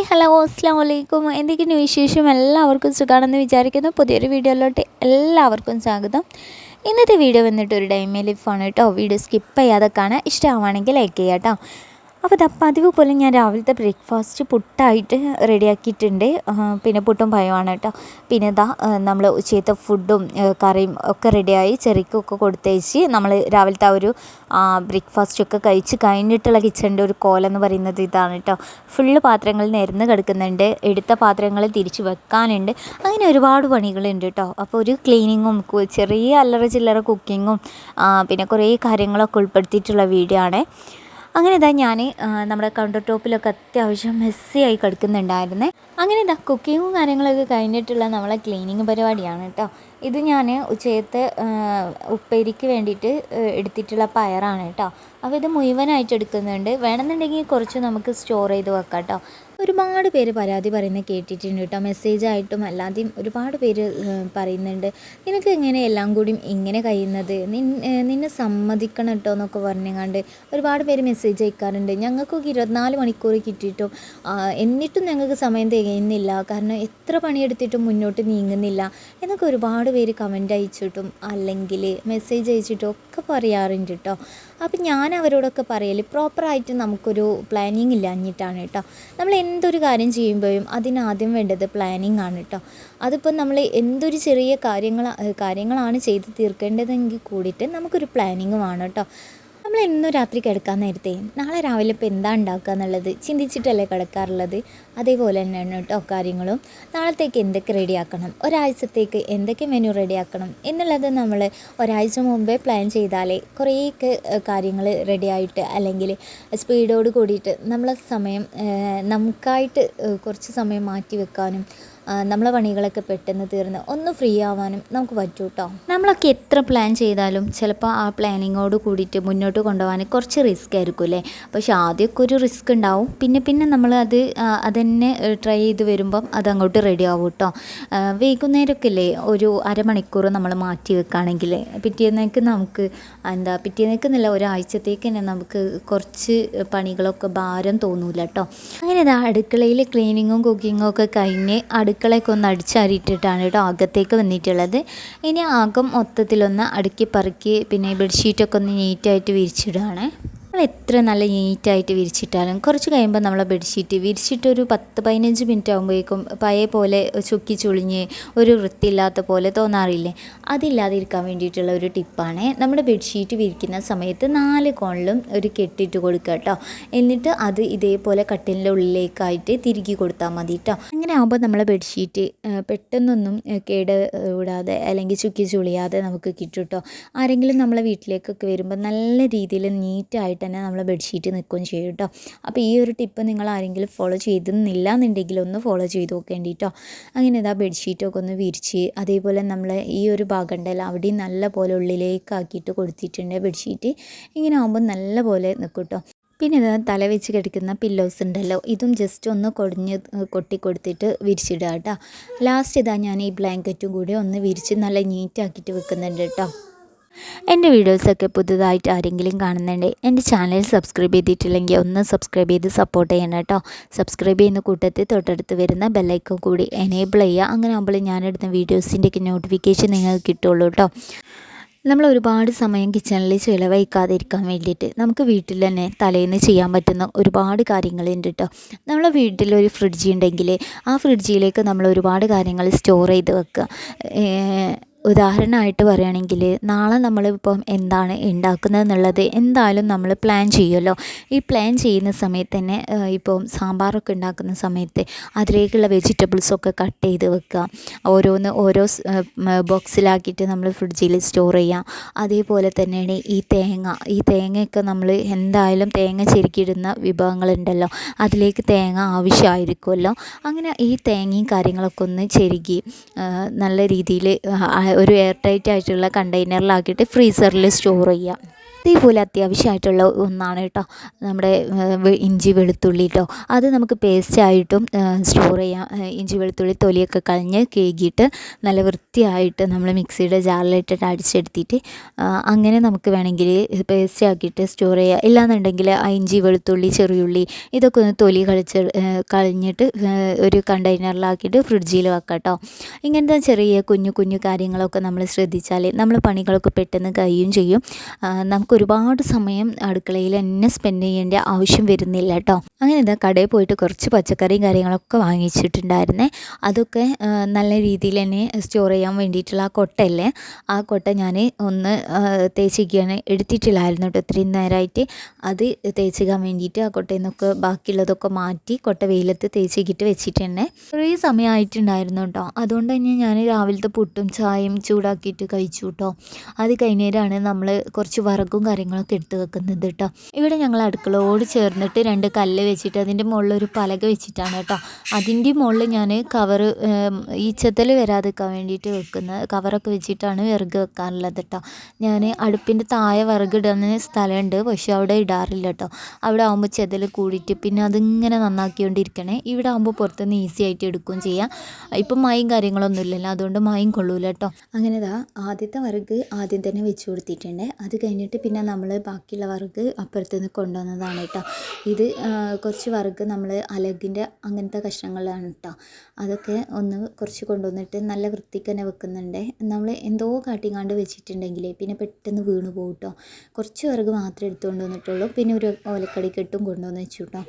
Hi hello അസ്സാം വലൈക്കും എന്തൊക്കെയാണ് വിശേഷം? എല്ലാവർക്കും സുഖമാണെന്ന് വിചാരിക്കുന്നു. പുതിയൊരു വീഡിയോയിലോട്ട് എല്ലാവർക്കും സ്വാഗതം. ഇന്നത്തെ വീഡിയോ വന്നിട്ട് ഒരു ഡൈമേ ലിഫാണ് കേട്ടോ. വീഡിയോ സ്കിപ്പ് ചെയ്യാതെ കാണാൻ ഇഷ്ടമാണെങ്കിൽ ലൈക്ക് ചെയ്യാം കേട്ടോ അപ്പോൾ ഇതാ പതിവ് പോലെ ഞാൻ രാവിലത്തെ ബ്രേക്ക്ഫാസ്റ്റ് പുട്ടായിട്ട് റെഡിയാക്കിയിട്ടുണ്ട്. പിന്നെ പുട്ടും ഭയമാണ് കേട്ടോ. പിന്നെ ഇതാ നമ്മൾ ഉച്ചയത്തെ ഫുഡും കറിയും ഒക്കെ റെഡിയായി ചെറിക്കൊക്കെ കൊടുത്തയച്ച് നമ്മൾ രാവിലത്തെ ആ ഒരു ബ്രേക്ക്ഫാസ്റ്റൊക്കെ കഴിച്ച് കഴിഞ്ഞിട്ടുള്ള കിച്ചണിന്റെ ഒരു കോലെന്ന് പറയുന്നത് ഇതാണ് കേട്ടോ. ഫുള്ള് പാത്രങ്ങൾ നിരന്ന് കിടക്കുന്നുണ്ട്. എടുത്ത പാത്രങ്ങൾ തിരിച്ച് വെക്കാനുണ്ട്. അങ്ങനെ ഒരുപാട് പണികളുണ്ട് കേട്ടോ. അപ്പോൾ ഒരു ക്ലീനിങ്ങും ചെറിയ അല്ലറ ചില്ലറ കുക്കിങ്ങും പിന്നെ കുറേ കാര്യങ്ങളൊക്കെ ഉൾപ്പെടുത്തിയിട്ടുള്ള വീഡിയോ ആണ്. അങ്ങനെ ഇതാ ഞാൻ നമ്മുടെ കൗണ്ടർ ടോപ്പിലൊക്കെ അത്യാവശ്യം മെസ്സിയായി കളിക്കുന്നുണ്ടായിരുന്നേ. അങ്ങനെ ഇതാ കുക്കിങ്ങും കാര്യങ്ങളൊക്കെ കഴിഞ്ഞിട്ടുള്ള നമ്മളെ ക്ലീനിങ് പരിപാടിയാണ് കേട്ടോ ഇത് ഞാൻ ഉച്ചയത്തെ ഉപ്പേരിക്ക് വേണ്ടിയിട്ട് എടുത്തിട്ടുള്ള പയറാണ് കേട്ടോ അപ്പോൾ ഇത് മുഴുവനായിട്ട് എടുക്കുന്നുണ്ട്. വേണമെന്നുണ്ടെങ്കിൽ കുറച്ച് നമുക്ക് സ്റ്റോർ ചെയ്ത് വെക്കാം കേട്ടോ ഒരുപാട് പേര് പരാതി പറയുന്നത് കേട്ടിട്ടുണ്ട് കേട്ടോ മെസ്സേജായിട്ടും അല്ലാതെയും ഒരുപാട് പേര് പറയുന്നുണ്ട്. നിനക്ക് ഇങ്ങനെ എല്ലാം കൂടി ഇങ്ങനെ കഴിയുന്നത്? നിന്നെ സമ്മതിക്കണം കേട്ടോ എന്നൊക്കെ പറഞ്ഞുകൊണ്ട് ഒരുപാട് പേര് മെസ്സേജ് അയക്കാറുണ്ട്. ഞങ്ങൾക്കൊക്കെ ഇരുപത്തിനാല് മണിക്കൂർ കിട്ടിയിട്ടും എന്നിട്ടും ഞങ്ങൾക്ക് സമയം തികയുന്നില്ല കാരണം എത്ര പണിയെടുത്തിട്ടും മുന്നോട്ട് നീങ്ങുന്നില്ല. എന്നൊക്കെ ഒരുപാട് പേര് കമന്റ് അയച്ചിട്ടും അല്ലെങ്കിൽ മെസ്സേജ് അയച്ചിട്ടും ഒക്കെ പറയാറുണ്ട് കേട്ടോ അപ്പം ഞാൻ അവരോടൊക്കെ പറയൽ പ്രോപ്പറായിട്ട് നമുക്കൊരു പ്ലാനിങ് ഇല്ലാഞ്ഞിട്ടാണ് കേട്ടോ നമ്മൾ എന്തൊരു കാര്യം ചെയ്യുമ്പോഴും അതിനാദ്യം വേണ്ടത് പ്ലാനിങ് ആണ് കേട്ടോ അതിപ്പോൾ നമ്മൾ എന്തൊരു ചെറിയ കാര്യങ്ങൾ കാര്യങ്ങളാണ് ചെയ്ത് തീർക്കേണ്ടതെങ്കിൽ കൂടിയിട്ട് നമുക്കൊരു പ്ലാനിങ് വേണം കേട്ടോ നമ്മൾ എന്നും രാത്രി കിടക്കാൻ നേരത്തെ നാളെ രാവിലെ ഇപ്പോൾ എന്താ ഉണ്ടാക്കുക എന്നുള്ളത് ചിന്തിച്ചിട്ടല്ലേ കിടക്കാറുള്ളത്? അതേപോലെ തന്നെയാണ് കേട്ടോ കാര്യങ്ങളും. നാളത്തേക്ക് എന്തൊക്കെ റെഡിയാക്കണം ഒരാഴ്ചത്തേക്ക് എന്തൊക്കെ മെനു റെഡിയാക്കണം എന്നുള്ളത് നമ്മൾ ഒരാഴ്ച മുമ്പേ പ്ലാൻ ചെയ്താലേ കുറേയൊക്കെ കാര്യങ്ങൾ റെഡിയായിട്ട് അല്ലെങ്കിൽ സ്പീഡോട് കൂടിയിട്ട് നമ്മളെ സമയം നമുക്കായിട്ട് കുറച്ച് സമയം മാറ്റി വെക്കാനും നമ്മളെ പണികളൊക്കെ പെട്ടെന്ന് തീർന്ന് ഒന്ന് ഫ്രീ ആവാനും നമുക്ക് പറ്റൂ കേട്ടോ നമ്മളൊക്കെ എത്ര പ്ലാൻ ചെയ്താലും ചിലപ്പോൾ ആ പ്ലാനിങ്ങോട് കൂടിയിട്ട് മുന്നോട്ട് കൊണ്ടുപോകാൻ കുറച്ച് റിസ്ക് ആയിരിക്കും അല്ലേ? പക്ഷെ ആദ്യമൊക്കെ ഒരു റിസ്ക് ഉണ്ടാവും. പിന്നെ പിന്നെ നമ്മൾ അത് അതന്നെ ട്രൈ ചെയ്ത് വരുമ്പം അത് അങ്ങോട്ട് റെഡി ആവും കേട്ടോ. വൈകുന്നേരമൊക്കെ അല്ലേ ഒരു അരമണിക്കൂർ നമ്മൾ മാറ്റി വെക്കുകയാണെങ്കിൽ പിറ്റേന്നേക്ക് നമുക്ക് എന്താ പിറ്റേന്നേക്ക് എന്നല്ല ഒരാഴ്ചത്തേക്ക് തന്നെ നമുക്ക് കുറച്ച് പണികളൊക്കെ ഭാരം തോന്നൂല കേട്ടോ. അങ്ങനെ അടുക്കളയിൽ ക്ലീനിങ്ങും കുക്കിങ്ങും ഒക്കെ കഴിഞ്ഞ് അടുക്ക അടുക്കളയൊക്കെ ഒന്ന് അടിച്ചരിയിട്ടിട്ടാണ് കേട്ടോ അകത്തേക്ക് വന്നിട്ടുള്ളത്. ഇനി ആകം മൊത്തത്തിലൊന്ന് അടുക്കി പറക്കി പിന്നെ ബെഡ്ഷീറ്റൊക്കെ ഒന്ന് നീറ്റായിട്ട് വിരിച്ചിടുകയാണ് നമ്മൾ എത്ര നല്ല നീറ്റായിട്ട് വിരിച്ചിട്ടാലും കുറച്ച് കഴിയുമ്പോൾ നമ്മളെ ബെഡ്ഷീറ്റ് വിരിച്ചിട്ടൊരു പത്ത് പതിനഞ്ച് മിനിറ്റ് ആകുമ്പോഴേക്കും പഴയ പോലെ ചുക്കി ചുളിഞ്ഞ് ഒരു വൃത്തിയില്ലാത്ത പോലെ തോന്നാറില്ലേ? അതില്ലാതിരിക്കാൻ വേണ്ടിയിട്ടുള്ള ഒരു ടിപ്പാണ് നമ്മുടെ ബെഡ്ഷീറ്റ് വിരിക്കുന്ന സമയത്ത് നാല് കോണിലും ഒരു കെട്ടിട്ട് കൊടുക്കുക കേട്ടോ. എന്നിട്ട് അത് ഇതേപോലെ കട്ടിലിന്റെ ഉള്ളിലേക്കായിട്ട് തിരികെ കൊടുത്താൽ മതി കേട്ടോ. അങ്ങനെ ആകുമ്പോൾ നമ്മളെ ബെഡ്ഷീറ്റ് പെട്ടെന്നൊന്നും കേട് വിടാതെ അല്ലെങ്കിൽ ചുക്കി ചുളിയാതെ നമുക്ക് കിട്ടും കേട്ടോ. ആരെങ്കിലും നമ്മളെ വീട്ടിലേക്കൊക്കെ വരുമ്പോൾ നല്ല രീതിയിൽ നീറ്റായിട്ട് ആയിട്ട് തന്നെ നമ്മൾ ബെഡ്ഷീറ്റ് നിൽക്കുകയും ചെയ്യും കേട്ടോ. അപ്പോൾ ഈ ഒരു ടിപ്പ് നിങ്ങൾ ആരെങ്കിലും ഫോളോ ചെയ്തിരുന്നില്ല എന്നുണ്ടെങ്കിൽ ഒന്ന് ഫോളോ ചെയ്ത് നോക്കേണ്ടി കേട്ടോ. അങ്ങനെ ഇതാ ബെഡ്ഷീറ്റൊക്കെ ഒന്ന് വിരിച്ച് അതേപോലെ നമ്മൾ ഈ ഒരു ഭാഗം ഉണ്ടല്ലോ അവിടെയും നല്ല പോലെ ഉള്ളിലേക്ക് ആക്കിയിട്ട് കൊടുത്തിട്ടുണ്ട് ബെഡ്ഷീറ്റ് ഇങ്ങനെ ആകുമ്പോൾ നല്ല പോലെ നിൽക്കും കേട്ടോ. പിന്നെ ഇത് തല വെച്ച് കിടക്കുന്ന പില്ലോസ് ഉണ്ടല്ലോ ഇതും ജസ്റ്റ് ഒന്ന് കൊടിഞ്ഞ് കൊട്ടി കൊടുത്തിട്ട് വിരിച്ചിടുക കേട്ടോ. ലാസ്റ്റ് ഇതാ ഞാൻ ഈ ബ്ലാങ്കറ്റും കൂടി ഒന്ന് വിരിച്ച് നല്ല നീറ്റാക്കിയിട്ട് വെക്കുന്നുണ്ട് കേട്ടോ. എന്റെ വീഡിയോസൊക്കെ പുതുതായിട്ട് ആരെങ്കിലും കാണുന്നുണ്ട് എന്റെ ചാനൽ സബ്സ്ക്രൈബ് ചെയ്തിട്ടില്ലെങ്കിൽ ഒന്ന് സബ്സ്ക്രൈബ് ചെയ്ത് സപ്പോർട്ട് ചെയ്യണം കേട്ടോ. സബ്സ്ക്രൈബ് ചെയ്യുന്ന കൂട്ടത്തിൽ തൊട്ടടുത്ത് വരുന്ന ബെല്ലൈക്കോ കൂടി എനേബിൾ ചെയ്യുക. അങ്ങനെ ആകുമ്പോൾ ഞാനെടുത്ത വീഡിയോസിന്റെയൊക്കെ നോട്ടിഫിക്കേഷൻ നിങ്ങൾക്ക് കിട്ടുള്ളൂ കേട്ടോ. നമ്മൾ ഒരുപാട് സമയം കിച്ചണിൽ ചിലവഴിക്കാതിരിക്കാൻ വേണ്ടിയിട്ട് നമുക്ക് വീട്ടിൽ തന്നെ തലേന്ന് ചെയ്യാൻ പറ്റുന്ന ഒരുപാട് കാര്യങ്ങളുണ്ട് കേട്ടോ. നമ്മളെ വീട്ടിലൊരു ഫ്രിഡ്ജ് ഉണ്ടെങ്കിൽ ആ ഫ്രിഡ്ജിലേക്ക് നമ്മൾ ഒരുപാട് കാര്യങ്ങൾ സ്റ്റോർ ചെയ്ത് വെക്കുക. ഉദാഹരണമായിട്ട് പറയുകയാണെങ്കിൽ നാളെ നമ്മളിപ്പം എന്താണ് ഉണ്ടാക്കുന്നത് എന്നുള്ളത് എന്തായാലും നമ്മൾ പ്ലാൻ ചെയ്യുമല്ലോ. ഈ പ്ലാൻ ചെയ്യുന്ന സമയത്ത് തന്നെ ഇപ്പം സാമ്പാറൊക്കെ ഉണ്ടാക്കുന്ന സമയത്ത് അതിലേക്കുള്ള വെജിറ്റബിൾസൊക്കെ കട്ട് ചെയ്ത് വെക്കുക. ഓരോന്ന് ഓരോ ബോക്സിലാക്കിയിട്ട് നമ്മൾ ഫ്രിഡ്ജിൽ സ്റ്റോർ ചെയ്യാം അതേപോലെ തന്നെയാണ് ഈ തേങ്ങ. ഈ തേങ്ങയൊക്കെ നമ്മൾ എന്തായാലും തേങ്ങ ചെരുക്കിയിടുന്ന വിഭവങ്ങളുണ്ടല്ലോ. അതിലേക്ക് തേങ്ങ ആവശ്യമായിരിക്കുമല്ലോ. അങ്ങനെ ഈ തേങ്ങയും കാര്യങ്ങളൊക്കെ ഒന്ന് ചെരുകി നല്ല രീതിയിൽ ഒരു എയർ ടൈറ്റ് ആയിട്ടുള്ള കണ്ടെയ്നറിലാക്കിയിട്ട് ഫ്രീസറിൽ സ്റ്റോർ ചെയ്യുക ഇതേപോലെ അത്യാവശ്യമായിട്ടുള്ള ഒന്നാണ് കേട്ടോ. നമ്മുടെ ഇഞ്ചി വെളുത്തുള്ളി കേട്ടോ അത് നമുക്ക് പേസ്റ്റായിട്ടും സ്റ്റോർ ചെയ്യാം. ഇഞ്ചി വെളുത്തുള്ളി തൊലിയൊക്കെ കളഞ്ഞ് കേകിയിട്ട് നല്ല വൃത്തിയായിട്ട് നമ്മൾ മിക്സിയുടെ ജാറിലിട്ടിട്ട് അടിച്ചെടുത്തിട്ട് അങ്ങനെ നമുക്ക് വേണമെങ്കിൽ പേസ്റ്റ് ആക്കിയിട്ട് സ്റ്റോർ ചെയ്യാം. ഇല്ലാന്നുണ്ടെങ്കിൽ ആ ഇഞ്ചി വെളുത്തുള്ളി ചെറിയുള്ളി ഇതൊക്കെ ഒന്ന് തൊലി കളിച്ച് കളഞ്ഞിട്ട് ഒരു കണ്ടെയ്നറിലാക്കിയിട്ട് ഫ്രിഡ്ജിൽ വെക്കാം കേട്ടോ ഇങ്ങനത്തെ ചെറിയ കുഞ്ഞു കുഞ്ഞു കാര്യങ്ങളൊക്കെ നമ്മൾ ശ്രദ്ധിച്ചാൽ നമ്മൾ പണികളൊക്കെ പെട്ടെന്ന് കഴിയും ചെയ്യും. ആ, നമുക്ക് ഒരുപാട് സമയം അടുക്കളയിൽ തന്നെ സ്പെൻഡ് ചെയ്യേണ്ട ആവശ്യം വരുന്നില്ല കേട്ടോ അങ്ങനെ ഇതാ കടയിൽ പോയിട്ട് കുറച്ച് പച്ചക്കറിയും കാര്യങ്ങളൊക്കെ വാങ്ങിച്ചിട്ടുണ്ടായിരുന്നേ. അതൊക്കെ നല്ല രീതിയിൽ തന്നെ സ്റ്റോർ ചെയ്യാൻ വേണ്ടിയിട്ടുള്ള ആ കൊട്ടയല്ലേ? ആ കൊട്ട ഞാൻ ഒന്ന് തേച്ചിരിക്കുകയാണ്. എടുത്തിട്ടില്ലായിരുന്നു കേട്ടോ ഇത്രയും നേരമായിട്ട് അത് തേച്ചിക്കാൻ വേണ്ടിയിട്ട് ആ കൊട്ടയിൽ നിന്നൊക്കെ ബാക്കിയുള്ളതൊക്കെ മാറ്റി കൊട്ട വെയിലത്ത് തേച്ചിക്കിട്ട് വെച്ചിട്ടുണ്ട്. കുറേ സമയമായിട്ടുണ്ടായിരുന്നു കേട്ടോ അതുകൊണ്ട് തന്നെ ഞാൻ രാവിലത്തെ പുട്ടും ചായയും ചൂടാക്കിയിട്ട് കഴിച്ചു കേട്ടോ അത് കഴിഞ്ഞേരാണ് നമ്മൾ കുറച്ച് വറകും കാര്യങ്ങളൊക്കെ എടുത്ത് വെക്കുന്നത് കേട്ടോ ഇവിടെ ഞങ്ങൾ അടുക്കളയോട് ചേർന്നിട്ട് രണ്ട് കല്ല് വെച്ചിട്ട് അതിന്റെ മുകളിൽ ഒരു പലക വെച്ചിട്ടാണ് കേട്ടോ അതിന്റെ മുകളിൽ ഞാൻ കവർ ഈ ചെതൽ വരാതിരിക്കാൻ വേണ്ടിയിട്ട് വെക്കുന്നത് കവറൊക്കെ വെച്ചിട്ടാണ് വിറക് വെക്കാറുള്ളത് കേട്ടോ ഞാൻ അടുപ്പിന്റെ താഴെ വിറക് ഇടുന്ന സ്ഥലമുണ്ട് പക്ഷെ അവിടെ ഇടാറില്ല കേട്ടോ അവിടെ ആകുമ്പോൾ ചെതൽ കൂടിയിട്ട് പിന്നെ അതിങ്ങനെ നന്നാക്കിക്കൊണ്ടിരിക്കണേ. ഇവിടെ ആകുമ്പോൾ പുറത്തുനിന്ന് ഈസി ആയിട്ട് എടുക്കുകയും ചെയ്യാം. ഇപ്പം മയും കാര്യങ്ങളൊന്നും ഇല്ലല്ലോ അതുകൊണ്ട് മയും കൊള്ളൂല കേട്ടോ അങ്ങനെ ആദ്യത്തെ വിറക് ആദ്യം തന്നെ വെച്ച് കൊടുത്തിട്ടുണ്ട്. അത് കഴിഞ്ഞിട്ട് പിന്നെ നമ്മൾ ബാക്കിയുള്ള വിറക് അപ്പുറത്ത് നിന്ന് കൊണ്ടുവന്നതാണ് കേട്ടോ ഇത് കുറച്ച് വിറക് നമ്മൾ അലകിന്റെ അങ്ങനത്തെ കഷ്ണങ്ങളാണ് കേട്ടോ അതൊക്കെ ഒന്ന് കുറച്ച് കൊണ്ടുവന്നിട്ട് നല്ല വൃത്തിക്ക് തന്നെ വെക്കുന്നുണ്ട്. നമ്മൾ എന്തോ കാട്ടിങ്ങാണ്ട് വെച്ചിട്ടുണ്ടെങ്കിൽ പിന്നെ പെട്ടെന്ന് വീണ് പോകും കേട്ടോ കുറച്ച് വിറക് മാത്രമേ എടുത്തുകൊണ്ട് വന്നിട്ടുള്ളൂ. പിന്നെ ഒരു ഓലക്കടിക്കെട്ടും കൊണ്ടുവന്ന് വെച്ചു കേട്ടോ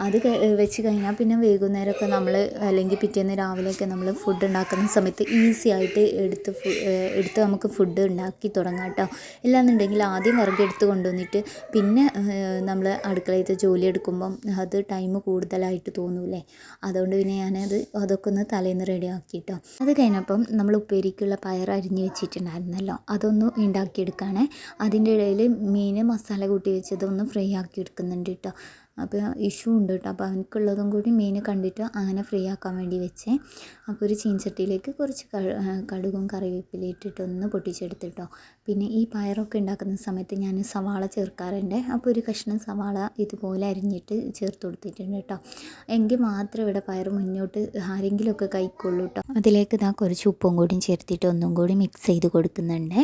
അത് വെച്ച് കഴിഞ്ഞാൽ പിന്നെ വൈകുന്നേരമൊക്കെ നമ്മൾ അല്ലെങ്കിൽ പിറ്റേന്ന് രാവിലെയൊക്കെ നമ്മൾ ഫുഡ് ഉണ്ടാക്കുന്ന സമയത്ത് ഈസി ആയിട്ട് എടുത്ത് എടുത്ത് നമുക്ക് ഫുഡ് ഉണ്ടാക്കി തുടങ്ങാം കേട്ടോ ഇല്ലാന്നുണ്ടെങ്കിൽ ആദ്യം വിറകെടുത്ത് കൊണ്ടുവന്നിട്ട് പിന്നെ നമ്മൾ അടുക്കളയിലത്തെ ജോലി എടുക്കുമ്പം അത് ടൈം കൂടുതലായിട്ട് തോന്നൂലേ അതുകൊണ്ട് പിന്നെ ഞാനത് അതൊക്കെ ഒന്ന് തലേന്ന് റെഡി ആക്കി കേട്ടോ അത് കഴിഞ്ഞപ്പം നമ്മൾ ഉപ്പേരിക്കുള്ള പയർ അരിഞ്ഞ് വെച്ചിട്ടുണ്ടായിരുന്നല്ലോ. അതൊന്ന് ഉണ്ടാക്കിയെടുക്കുകയാണേ അതിന്റെ ഇടയിൽ മീൻ മസാല കൂട്ടി വെച്ചതൊന്ന് ഫ്രൈ ആക്കി എടുക്കുന്നുണ്ട് കേട്ടോ അപ്പോൾ ഇഷ്യൂ ഉണ്ട് കേട്ടോ. അപ്പോൾ അവനക്കുള്ളതും കൂടി മീൻ കണ്ടിട്ട് അങ്ങനെ ഫ്രീ ആക്കാൻ വേണ്ടി വെച്ചേ. അപ്പോൾ ഒരു ചീൻചട്ടിയിലേക്ക് കുറച്ച് കടുകും കറിവേപ്പില ഇട്ടിട്ട് ഒന്ന് പൊട്ടിച്ചെടുത്തിട്ടോ പിന്നെ ഈ പയറൊക്കെ ഉണ്ടാക്കുന്ന സമയത്ത് ഞാൻ സവാള ചേർക്കാറുണ്ട്. അപ്പോൾ ഒരു കഷ്ണം സവാള ഇതുപോലെ അരിഞ്ഞിട്ട് ചേർത്ത് കൊടുത്തിട്ടുണ്ട് കേട്ടോ. എങ്കിൽ മാത്രമേ ഇവിടെ പയർ മുന്നോട്ട് ആരെങ്കിലുമൊക്കെ കഴിക്കുള്ളൂ കേട്ടോ. അതിലേക്ക് ഇതാ കുറച്ച് ഉപ്പും കൂടിയും ചേർത്തിട്ട് ഒന്നും കൂടി മിക്സ് ചെയ്ത് കൊടുക്കുന്നുണ്ട്.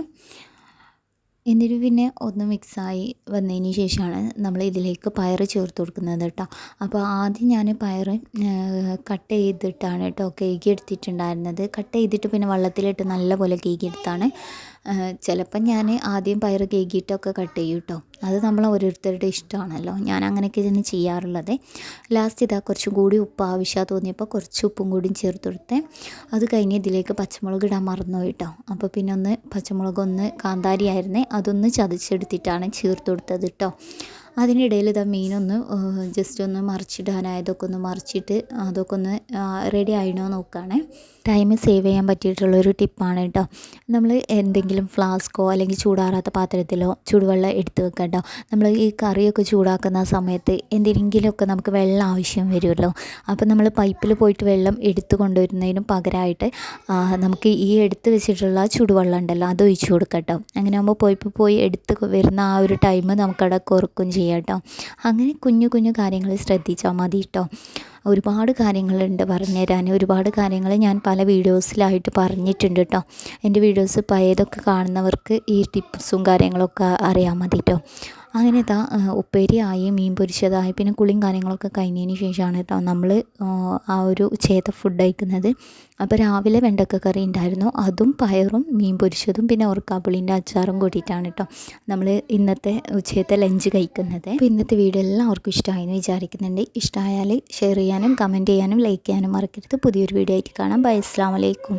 എന്നിട്ട് പിന്നെ ഒന്ന് മിക്സായി വന്നതിന് ശേഷമാണ് നമ്മൾ ഇതിലേക്ക് പയർ ചേർത്ത് കൊടുക്കുന്നത് കേട്ടോ. അപ്പോൾ ആദ്യം ഞാൻ പയർ കട്ട് ചെയ്തിട്ടാണ് കേട്ടോ കേക്ക് എടുത്തിട്ടുണ്ടായിരുന്നത്. കട്ട് ചെയ്തിട്ട് പിന്നെ വെള്ളത്തിലിട്ട് നല്ലപോലെ കേക്ക് എടുത്താണ്. ചിലപ്പം ഞാൻ ആദ്യം പയർ കേകിയിട്ടൊക്കെ കട്ട് ചെയ്യും കേട്ടോ അത് നമ്മൾ ഓരോരുത്തരുടെ ഇഷ്ടമാണല്ലോ ഞാൻ അങ്ങനെയൊക്കെ തന്നെ ചെയ്യാറുള്ളത്. ലാസ്റ്റ് ഇതാ കുറച്ചും കൂടി ഉപ്പ് ആവശ്യമാണ് തോന്നിയപ്പോൾ കുറച്ച് ഉപ്പും കൂടി ചേർത്ത് കൊടുത്തേ. അത് കഴിഞ്ഞ് ഇതിലേക്ക് പച്ചമുളക് ഇടാൻ മറന്നു കേട്ടോ അപ്പോൾ പിന്നെ ഒന്ന് പച്ചമുളക് ഒന്ന് കാന്താരി ആയിരുന്നേ അതൊന്ന് ചതച്ചെടുത്തിട്ടാണ് ചേർത്ത് കൊടുത്തത് കേട്ടോ അതിനിടയിൽ ഇതാ മീനൊന്ന് ജസ്റ്റ് ഒന്ന് മറിച്ചിടാനായതൊക്കെ ഒന്ന് മറിച്ചിട്ട് അതൊക്കെ ഒന്ന് റെഡി ആയിനോ നോക്കുകയാണേ ടൈം സേവ് ചെയ്യാൻ പറ്റിയിട്ടുള്ളൊരു ടിപ്പാണ് കേട്ടോ നമ്മൾ എന്തെങ്കിലും ഫ്ലാസ്കോ അല്ലെങ്കിൽ ചൂടാറാത്ത പാത്രത്തിലോ ചൂടുവെള്ളം എടുത്ത് വെക്കുക കേട്ടോ നമ്മൾ ഈ കറിയൊക്കെ ചൂടാക്കുന്ന സമയത്ത് എന്തെങ്കിലുമൊക്കെ നമുക്ക് വെള്ളം ആവശ്യം വരുമല്ലോ. അപ്പോൾ നമ്മൾ പൈപ്പിൽ പോയിട്ട് വെള്ളം എടുത്ത് കൊണ്ടുവരുന്നതിനും പകരമായിട്ട് നമുക്ക് ഈ എടുത്ത് വെച്ചിട്ടുള്ള ചൂടുവെള്ളം ഉണ്ടല്ലോ അത് ഒഴിച്ചു കൊടുക്കാം കേട്ടോ അങ്ങനെ ആകുമ്പോൾ പൈപ്പ് പോയി എടുത്ത് വരുന്ന ആ ഒരു ടൈം നമുക്കവിടെ കുറക്കും ചെയ്യാം കേട്ടോ അങ്ങനെ കുഞ്ഞു കുഞ്ഞു കാര്യങ്ങൾ ശ്രദ്ധിച്ചാൽ മതി കേട്ടോ ഒരുപാട് കാര്യങ്ങളുണ്ട് പറഞ്ഞു തരാൻ. ഒരുപാട് കാര്യങ്ങൾ ഞാൻ പല വീഡിയോസിലായിട്ട് പറഞ്ഞിട്ടുണ്ട് കേട്ടോ എന്റെ വീഡിയോസ് പഴയതൊക്കെ കാണുന്നവർക്ക് ഈ ടിപ്സും കാര്യങ്ങളൊക്കെ അറിയാൻ മതി കേട്ടോ അങ്ങനെ ഇതാ ഉപ്പേരിയായി മീൻ പൊരിച്ചതായി പിന്നെ കുളിയും കാര്യങ്ങളൊക്കെ കഴിഞ്ഞതിന് ശേഷമാണ് കേട്ടോ നമ്മൾ ആ ഒരു ഉച്ചയത്തെ ഫുഡ് കഴിക്കുന്നത്. അപ്പോൾ രാവിലെ വെണ്ടക്ക കറി ഉണ്ടായിരുന്നു. അതും പയറും മീൻ പൊരിച്ചതും പിന്നെ ഉറക്കാപ്പുളിന്റെ അച്ചാറും കൂട്ടിയിട്ടാണ് കേട്ടോ നമ്മൾ ഇന്നത്തെ ഉച്ചയത്തെ ലഞ്ച് കഴിക്കുന്നത്. അപ്പോൾ ഇന്നത്തെ വീഡിയോ എല്ലാം എല്ലാവർക്കും ഇഷ്ടമായെന്ന് വിചാരിക്കുന്നുണ്ട്. ഇഷ്ടമായാൽ ഷെയർ ചെയ്യാനും കമന്റ് ചെയ്യാനും ലൈക്ക് ചെയ്യാനും മറക്കരുത്. പുതിയൊരു വീഡിയോ ആയിട്ട് കാണാം. ബൈ അസ്സാം വലൈക്കും